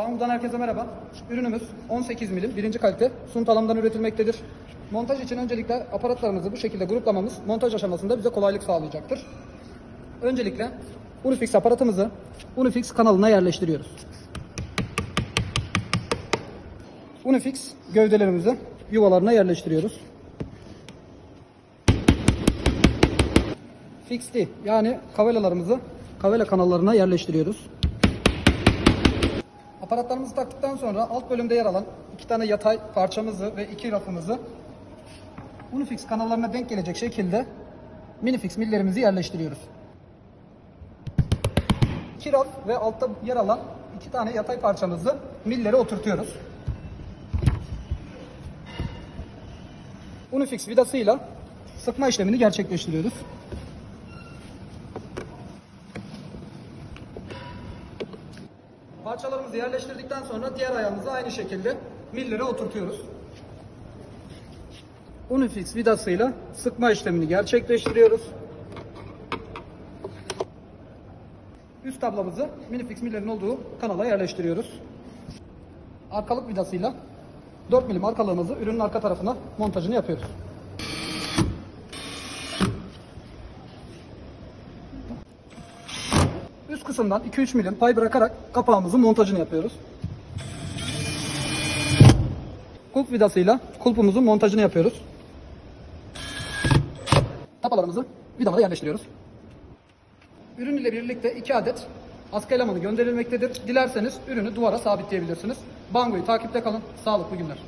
Banggo'dan herkese merhaba. Ürünümüz 18 milim birinci kalite suntalamdan üretilmektedir. Montaj için öncelikle aparatlarımızı bu şekilde gruplamamız montaj aşamasında bize kolaylık sağlayacaktır. Öncelikle Unifix aparatımızı Unifix kanalına yerleştiriyoruz. Unifix gövdelerimizi yuvalarına yerleştiriyoruz. Fixed yani kavelalarımızı kavela kanallarına yerleştiriyoruz. Aparatlarımızı taktıktan sonra alt bölümde yer alan iki tane yatay parçamızı ve iki rafımızı Unifix kanallarına denk gelecek şekilde minifix millerimizi yerleştiriyoruz. İki raf ve altta yer alan iki tane yatay parçamızı millere oturtuyoruz. Unifix vidasıyla sıkma işlemini gerçekleştiriyoruz. Parçalarımızı yerleştirdikten sonra diğer ayağımızı aynı şekilde millere oturtuyoruz. Unifix vidasıyla sıkma işlemini gerçekleştiriyoruz. Üst tablamızı minifix millerin olduğu kanala yerleştiriyoruz. Arkalık vidasıyla 4 milim arkalığımızı ürünün arka tarafına montajını yapıyoruz. Üst kısımdan 2-3 milim pay bırakarak kapağımızın montajını yapıyoruz. Kulp vidasıyla kulpumuzun montajını yapıyoruz. Tapalarımızı vidamada yerleştiriyoruz. Ürün ile birlikte 2 adet askı elemanı gönderilmektedir. Dilerseniz ürünü duvara sabitleyebilirsiniz. Bangoyu takipte kalın. Sağlıklı günler.